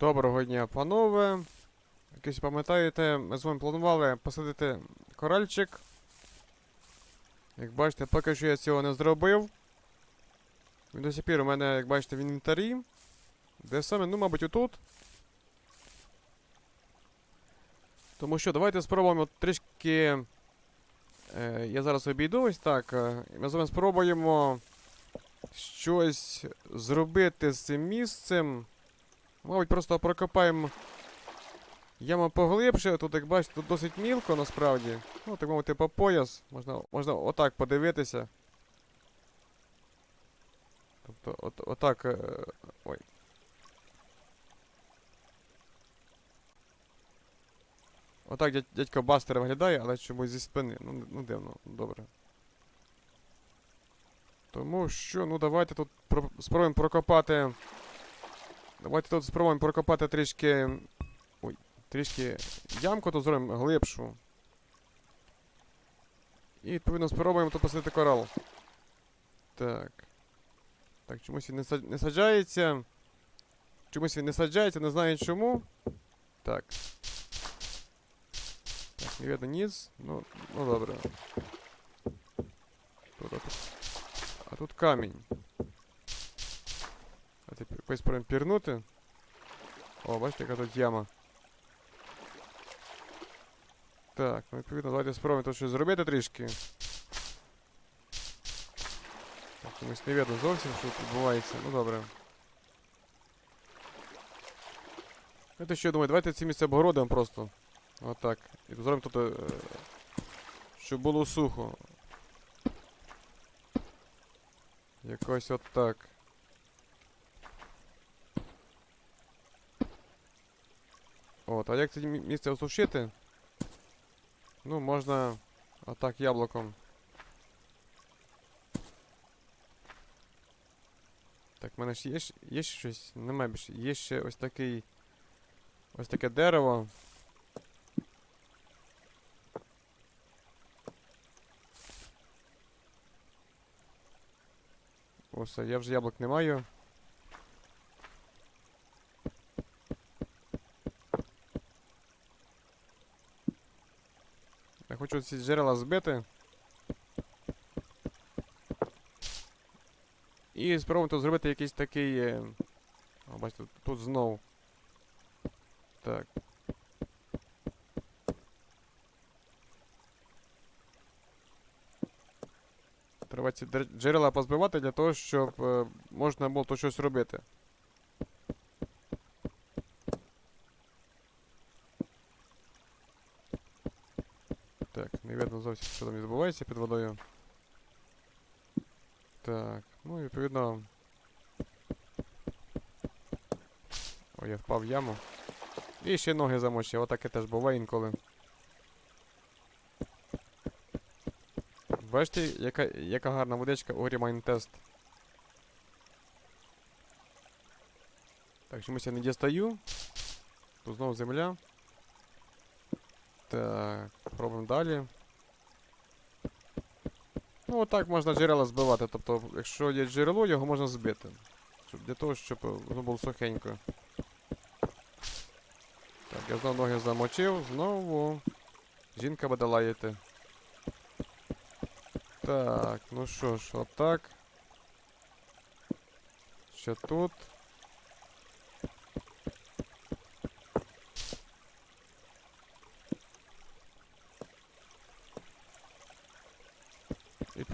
Доброго дня, панове. Якось пам'ятаєте, ми з вами планували посадити коральчик. Як бачите, поки що я цього не зробив. Він до сих пір у мене, як бачите, в інвентарі. Де саме, ну, мабуть, отут. Тому що давайте спробуємо трішки. Е, я зараз обійду ось так. Е, ми з вами спробуємо щось зробити з цим місцем. Мабуть, просто прокопаємо яму поглибше. Тут, як бачите, тут досить мілко насправді. Ну, так мовити, по пояс. Можна, можна отак подивитися. Тобто, от, отак. е, Ой. Отак дядь, дядько Бастер виглядає, але чомусь зі спини. Ну, ну дивно, добре. Тому що, ну давайте тут про- спробуємо прокопати. Давайте тут спробуємо прокопати трішки. Ой, трішки ямку тут зробимо глибшу. І відповідно спробуємо тут посадити корал. Так. Так, чомусь він не, сад... не саджається. Чомусь він не саджається, не знаю чому. Так. Так, не видно ніц. Ну, ну добре. А тут камінь. Тепер якось пірнути. О, бачите, яка тут яма. Так, ну відповідно, давайте спробуємо тут щось зробити трішки. Так, комусь не видно зовсім, що тут відбувається. Ну добре. Знаєте, що я думаю, давайте це місце обгородимо просто. Отак. І зробимо тут, е, щоб було сухо. Якось от так. От, а як це місце осушити? Ну, можна отак яблуком. Так, в мене ж є, є ще щось? Немає більше. Є ще ось такий. Ось таке дерево. О, я вже яблук не маю. Я хочу ці джерела збити. І спробуємо тут зробити якийсь такий. е, О, бачите, тут, тут знов. Так. Треба ці джерела позбивати для того, щоб е, можна було тут щось робити. Так, не що там відбувається під водою. Так, ну і відповідно. Ой, я впав в яму. І ще ноги замочив, отаке теж буває інколи. Бачите, яка, яка гарна водичка у Майнтест. Так, чомусь я не дістаю. Тут знову земля. Так, пробуємо далі. Ну, отак можна джерела збивати. Тобто, якщо є джерело, його можна збити. Щоб, для того, щоб воно було сухенько. Так, я знову ноги замочив, знову. Жінка буде лаяти. Так, ну що ж, отак. Ще тут.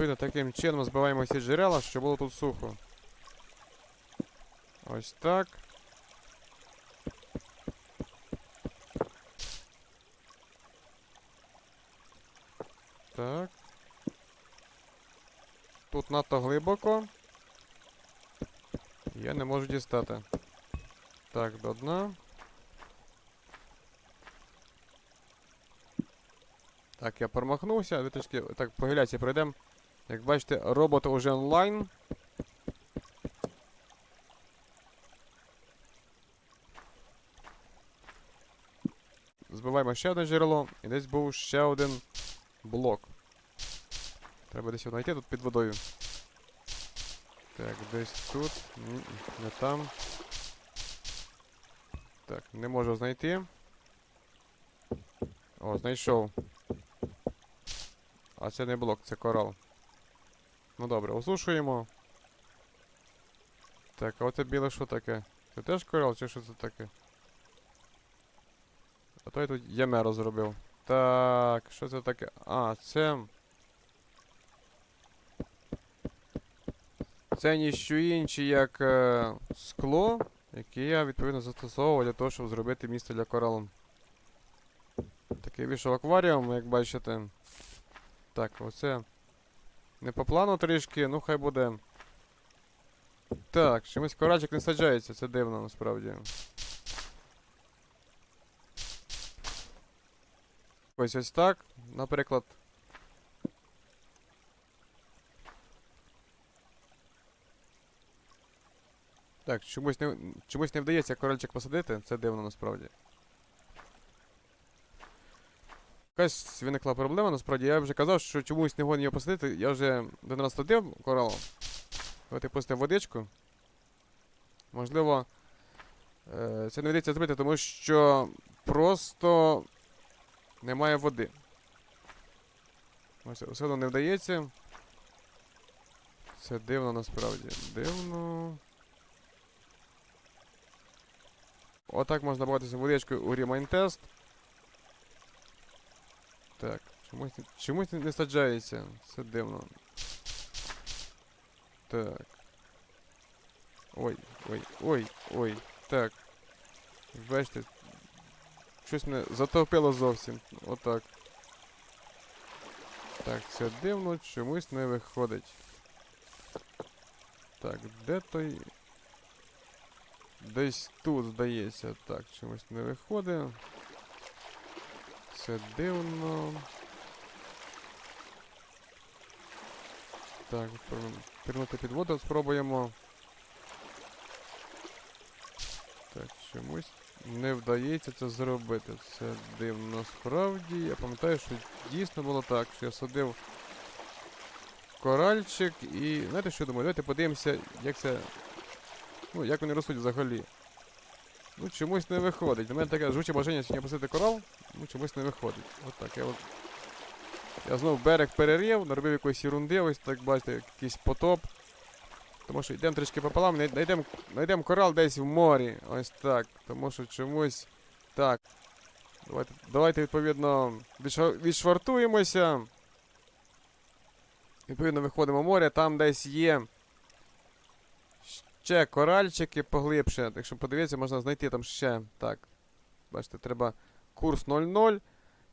Відповідно, таким чином збиваємо всі джерела, щоб було тут сухо. Ось так. Так. Тут надто глибоко. Я не можу дістати. Так, до дна. Так, я промахнувся, ви трішки так по геляці пройдемо. Як бачите, робот уже онлайн. Збиваємо ще одне джерело, і десь був ще один блок. Треба десь його знайти тут під водою. Так, десь тут. Не там. Так, не можу знайти. О, знайшов. А це не блок, це корал. Ну добре, осушуємо. Так, а оце біле що таке? Це теж корал чи що це таке? А то я тут ямеро зробив. Так, що це таке? А, це. Це ніщо інше, як е, скло, яке я відповідно застосовував для того, щоб зробити місце для коралу. Такий вийшов акваріум, як бачите. Так, оце. Не по плану трішки, ну хай буде. Так, чомусь коральчик не саджається, це дивно насправді. Ось ось так. Наприклад. Так, чомусь не, чомусь не вдається коральчик посадити, це дивно насправді. Якась виникла проблема, насправді. Я вже казав, що чомусь не гоню його посадити. Я вже один раз садив корал. Я пустив водичку. Можливо, е, це не вдається зробити, тому що просто немає води. Ось все одно не вдається. Це дивно насправді. Дивно. Отак можна бавитися водичкою у Remind Test. Так, чомусь, чомусь не- не саджається. Це дивно. Так. Ой, ой, ой, ой. Так. Бачите. Щось мене затопило зовсім. Отак. Так, це дивно, чомусь не виходить. Так, де той. Десь тут, здається. Так, чомусь не виходить. Це дивно. Так, пірнути під воду, спробуємо. Так, чомусь не вдається це зробити. Це дивно насправді. Я пам'ятаю, що дійсно було так, що я садив коральчик і. Знаєте, що думаю? Давайте подивимося, як це. Ну, як вони ростуть взагалі. Ну, чомусь не виходить. У мене таке жуче бажання сьогодні посадити корал, ну чомусь не виходить. От так, я от. Я знов берег перерів, наробив якоїсь ерунди, ось так бачите, якийсь потоп. Тому що йдемо трішки пополам, знайдемо знайдем корал десь в морі. Ось так. Тому що чомусь. Так. Давайте, давайте відповідно, відшвартуємося. Відповідно, виходимо в море, там десь є. Ще коральчики поглибше. Якщо подивитися, можна знайти там ще. Так. Бачите, треба курс 0,0.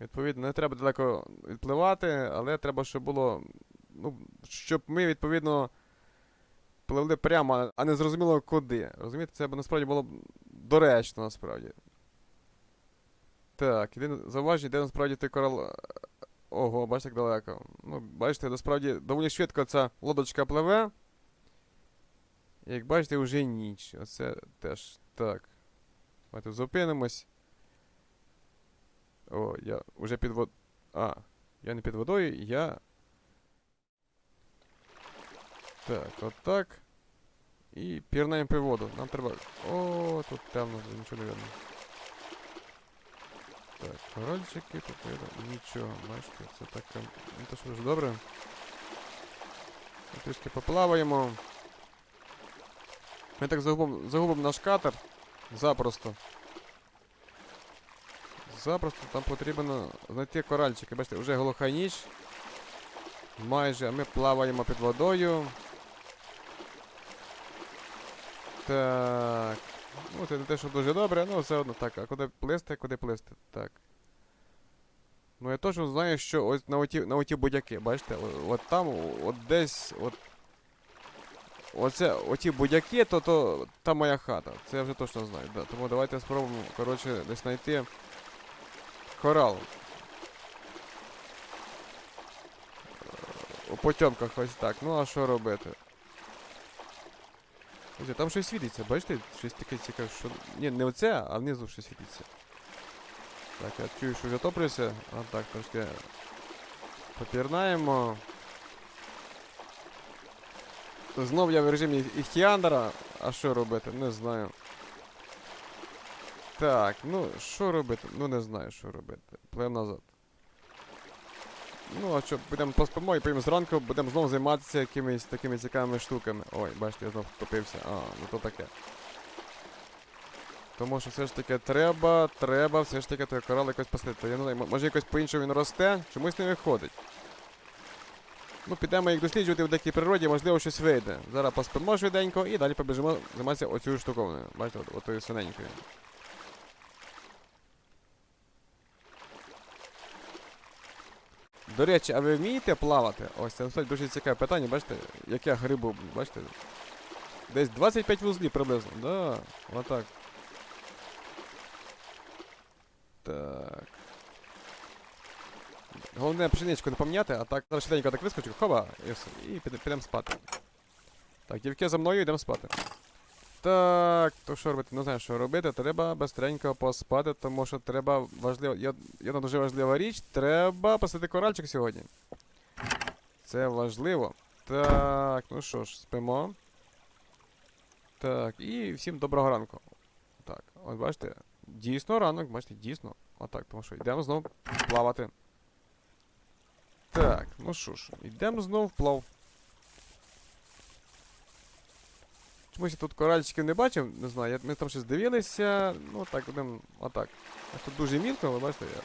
Відповідно, не треба далеко відпливати, але треба, щоб було. Ну, щоб ми, відповідно, пливли прямо, а не зрозуміло куди. Розумієте, це б насправді було б доречно, насправді. Так, єдине зауваження, де насправді той корал. Ого, бачите, як далеко. Ну, бачите, насправді доволі швидко ця лодочка пливе. Як бачите, вже ніч. Оце теж так. Давайте зупинимось. О, я вже під вод... А, я не під водою, я. Так, отак. І пірнаємо під воду. Нам треба. О, тут темно, нічого не видно. Так, корольчики, тут видно. Нічого, бачите, це так. Ну то що ж добре. Трішки поплаваємо. Ми так загубимо, загубимо наш катер. Запросто. Запросто там потрібно знайти коральчики. Бачите, вже глуха ніч. Майже, а ми плаваємо під водою. Так. Ну, це не те, що дуже добре, ну все одно так. А куди плисти, куди плисти? Так. Ну я точно знаю, що ось на оті, на оті будяки, бачите, от там, от десь, от. Оце, оті будяки, то, то та моя хата. Це я вже точно знаю. Да. Тому давайте спробуємо, коротше, десь знайти корал. Е, У потьомках ось так. Ну а що робити? Ось, там щось світиться, бачите? Щось таке цікаве, що. Ні, не оце, а внизу щось світиться. Так, я чую, що затоплюється. А так, трошки попірнаємо. Знов я в режимі Іхтіандра. А що робити? Не знаю. Так, ну що робити? Ну не знаю, що робити. Пливемо назад. Ну, а що, будемо поспимо і потім зранку будемо знову займатися якимись такими цікавими штуками. Ой, бачите, я знов втопився. А, ну то таке. Тому що все ж таки треба, треба все ж таки той корал якось пасти. Я не знаю, може якось по-іншому він росте, чомусь не виходить. Ну, підемо їх досліджувати в дикій природі, можливо, щось вийде. Зараз поспимо швиденько і далі побіжимо займатися оцю штуковною. Бачите, от, отою синенькою. До речі, а ви вмієте плавати? Ось це насправді дуже цікаве питання, бачите, як я грибу, бачите? Десь 25 вузлів приблизно. Да, отак. Так. Головне пшеничку не поміняти, а так зараз швиденько так вискочу, хоба, і, і підемо спати. Так, дівки за мною йдемо спати. Так, то що робити? Не знаю, що робити. Треба быстренько поспати, тому що треба важливо. Є одна дуже важлива річ. Треба посадити коральчик сьогодні. Це важливо. Так, ну що ж, спимо. Так, і всім доброго ранку. Так, от бачите, дійсно ранок, бачите, дійсно. Отак, тому що йдемо знову плавати. Так, ну що ж, йдемо знову в плав. Чомусь я тут коральчиків не бачив, не знаю, ми там щось дивилися, ну так, будемо, отак. А тут дуже мілко, ви бачите, я,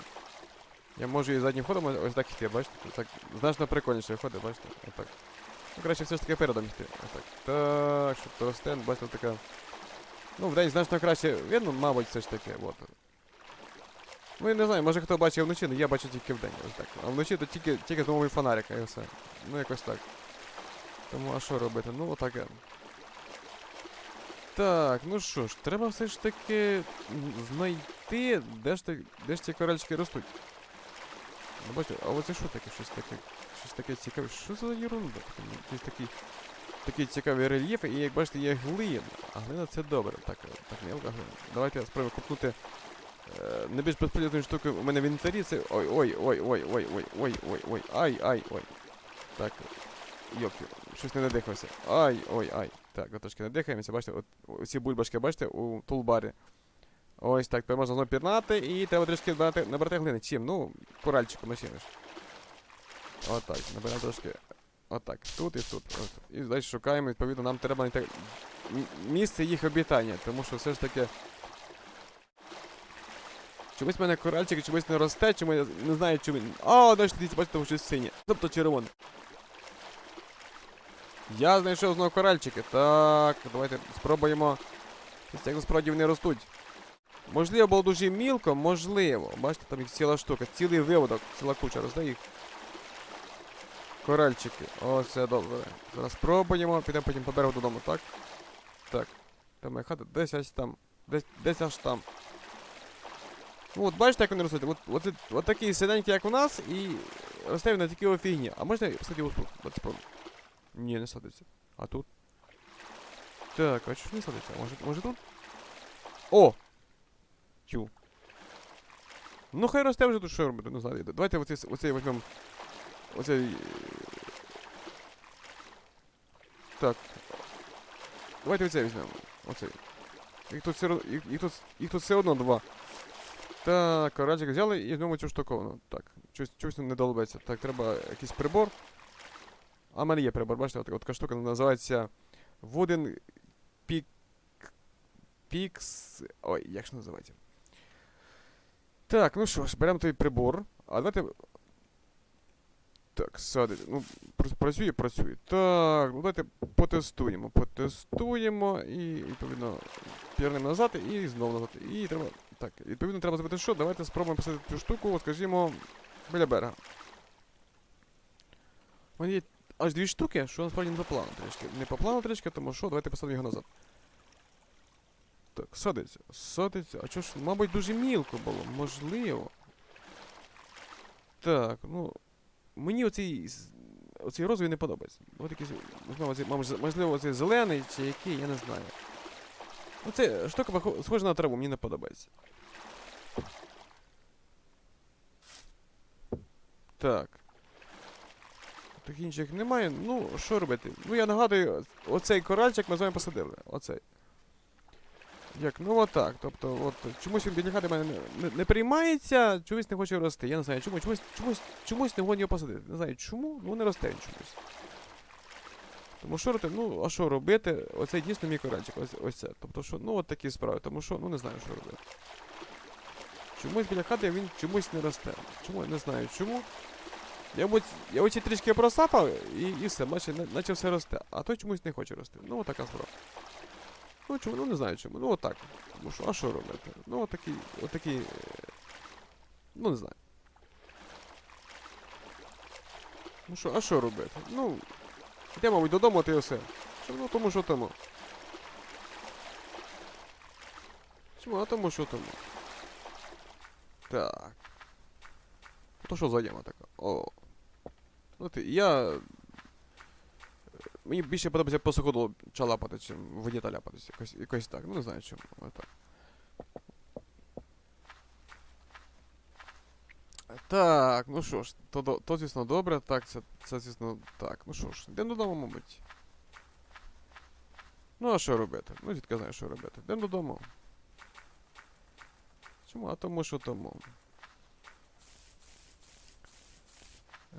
я можу і заднім ходом ось- ось так йти, бачите? Так, значно прикольніше виходить, бачите, отак. Ну, краще все ж таки передом йти, отак. Так, щоб то росте, бачите, така. Ну, вдень значно краще видно, мабуть, все ж таки, от. Ну, я не знаю, може хто бачив вночі, але я бачу тільки вдень, ось так. А вночі то тільки, тільки знову фонарик, і все. Ну, якось так. Тому, а що робити? Ну, отаке. Так, ну що ж, треба все ж таки знайти, де ж, ти, де ж ці коральчики ростуть. Ну, бачу, а оце що таке? Щось таке, щось таке цікаве. Що за ерунда? Якісь такі, такі цікаві рельєфи, і як бачите, є глина. А глина це добре. Так, так, мелка глина. Давайте я спробую купнути найбільш безполезною штукою у мене в інвентарі це. Ой, ой, ой, ой, ой, ой, ой, ой, ой, ай, ай, ой. Так, йопки, щось не надихався. Ай, ой, ай. Так, от трошки надихаємося, бачите, от ці бульбашки, бачите, у тулбарі. Ось так, тепер можна знову пірнати і треба трішки набрати, набрати глини. Чим? Ну, коральчиком начиниш. Отак, набираємо трошки. Отак, тут і тут. Ось. І далі шукаємо, відповідно, нам треба знайти місце їх обітання, тому що все ж таки. Чомусь в мене коральчик чомусь не росте, чому я не знаю, чому. А, далі дивіться, бачите, там щось синє. Тобто червоне. Я знайшов знову коральчики. Так, давайте спробуємо. Як насправді вони ростуть. Можливо, було дуже мілко, можливо. Бачите, там їх ціла штука, цілий виводок, ціла куча росте їх. Коральчики. О, це добре. Зараз спробуємо, підемо потім по берегу додому, так? Так. Там моя хата десь аж там. Десь, десь аж там. Ну, от бачите, як вони ростуть? От, от, от, от такий синенький, як у нас, і росте він на такій офігні. А можна посадити ось тут? От спробуй. Ні, не садиться. А тут? Так, а чого ж не садиться? Може, може тут? О! Тю. Ну хай росте вже тут що робити, не знаю. Давайте оцей, с- оцей візьмемо. Оцей. е, Так. Давайте оцей візьмемо. Оцей. Їх тут все, одно- їх, їх, тут, їх тут все одно два. Так, короче, взяли і візьмемо цю штуковину. Так, щось, щось не долбиться. Так, треба якийсь прибор. А в мене є прибор, бачите, от, от така штука називається Wooden Pick... Pix... Ой, як ж називається? Так, ну що ж, беремо той прибор. А давайте. Так, садить. Ну, працює, працює. Так, ну давайте потестуємо. Потестуємо і, відповідно, пірнемо назад і знову назад. І треба. Так, відповідно, треба зробити що? Давайте спробуємо посадити цю штуку, от, скажімо, біля берега. У мене є аж дві штуки, що насправді не по плану трішки. Не по плану трішки, тому що давайте посадимо його назад. Так, садиться, садиться. А чого ж, мабуть, дуже мілко було, можливо. Так, ну. Мені оцей. Оцей розовий не подобається. От якийсь, можливо, оцей, можливо, оцей зелений чи який, я не знаю. Ну це штука схожа на траву, мені не подобається. Так. Так інших немає. Ну, що робити? Ну я нагадую, оцей коральчик ми з вами посадили. Оцей. Як, ну отак. Тобто, от чомусь він в мене не, не, не приймається, чомусь не хоче рости. Я не знаю, чому, чомусь, чомусь, чомусь не можу його посадити. Не знаю чому, ну не росте чомусь. Тому що ну, а що робити? Оце дійсно мій коральчик, ось, ось це. Тобто, що, ну от такі справи, тому що, ну не знаю, що робити. Чомусь біля хати він чомусь не росте. Чому? Я не знаю чому. Я, я оці трішки просапав і, і все, наче, наче все росте. А той чомусь не хоче рости. Ну, отака справа. Ну чому? Ну не знаю чому. Ну отак. Тому що, а що робити? Ну отакий, отакий. е, Ну не знаю. Ну що, а що робити? Ну. Йде, мабуть, додому, ти все. Що, ну тому що тому. Чому? А тому що тому. Так. То що за яма така? О. Ну ти, я. е, Мені більше подобається по суходолу чалапати, чим в воді та ляпатись. Якось, якось так. Ну не знаю чому. Але так. Так, ну що ж, то, то звісно добре, так, це, це звісно так. Ну що ж, йдемо додому, мабуть. Ну, а що робити? Ну, дітка знає, що робити. Йдемо додому. Чому? А тому що тому.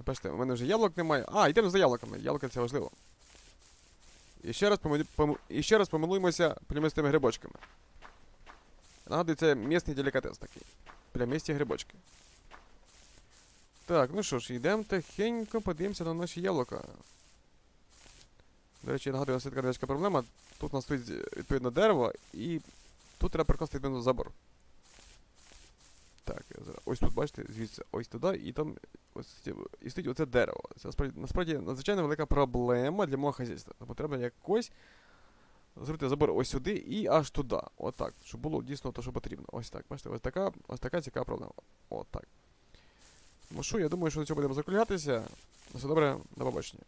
Бачите, у мене вже яблук немає. А, йдемо за яблуками. Яблука це важливо. І ще раз, помилю, пом... раз помилуємося плямистими грибочками. Нагадую, це місний делікатес такий. Плямисті грибочки. Так, ну що ж, йдемо тихенько, подивимося на наші яблука. До речі, нагадую, у нас є така невеличка проблема. Тут у нас стоїть відповідно дерево, і тут треба прикласти відповідно забор. Так, ось тут, бачите, звідси, ось туди, і там ось і стоїть оце дерево. Це насправді, насправді надзвичайно велика проблема для мого хазяйства. Тому треба якось зробити забор ось сюди і аж туди. Отак. Щоб було дійсно те, що потрібно. Ось так. Бачите, ось така, ось така цікава проблема. Отак. Ну що, я думаю, що до цього будемо закруглятися. На Все добре, до побачення.